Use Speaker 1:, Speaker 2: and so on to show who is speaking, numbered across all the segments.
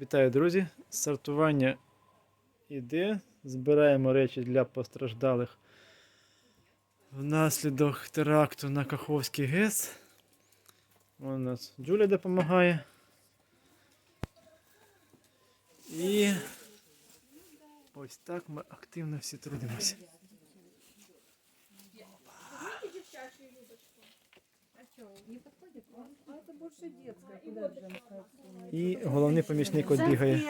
Speaker 1: Вітаю, друзі! Сортування іде. Збираємо речі для постраждалих внаслідок теракту на Каховський ГЕС. У нас Джуля допомагає. І ось так ми активно всі трудимося.
Speaker 2: Это
Speaker 1: І головний помічник от бігає.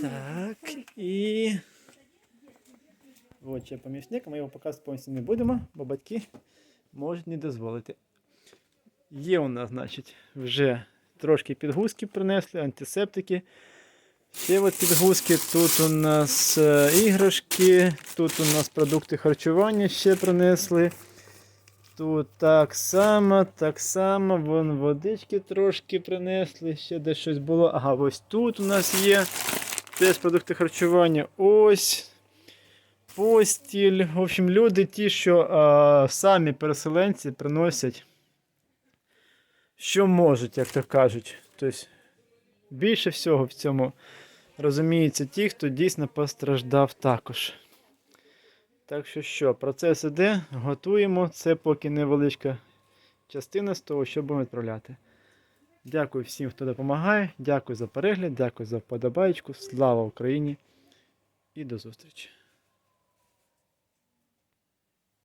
Speaker 1: Так, і. От ще помічник, ми його показувати повністю не будемо, бо батьки можуть не дозволити. Є у нас, значить, вже трошки підгузки принесли, антисептики. Ще от підгузки. Тут у нас е, іграшки, тут у нас продукти харчування ще принесли. Тут так само, так само, вон водички трошки принесли, ще десь щось було. Ага, ось тут у нас є. Теж продукти харчування. Ось. Постіль. В общем, люди ті, що а, самі переселенці приносять, що можуть, як то кажуть. Тобто, більше всього в цьому розуміються ті, хто дійсно постраждав також. Так що що, процес іде, готуємо. Це поки невеличка частина з того, що будемо відправляти. Дякую всім, хто допомагає. Дякую за перегляд, дякую за вподобайку. Слава Україні і до зустрічі!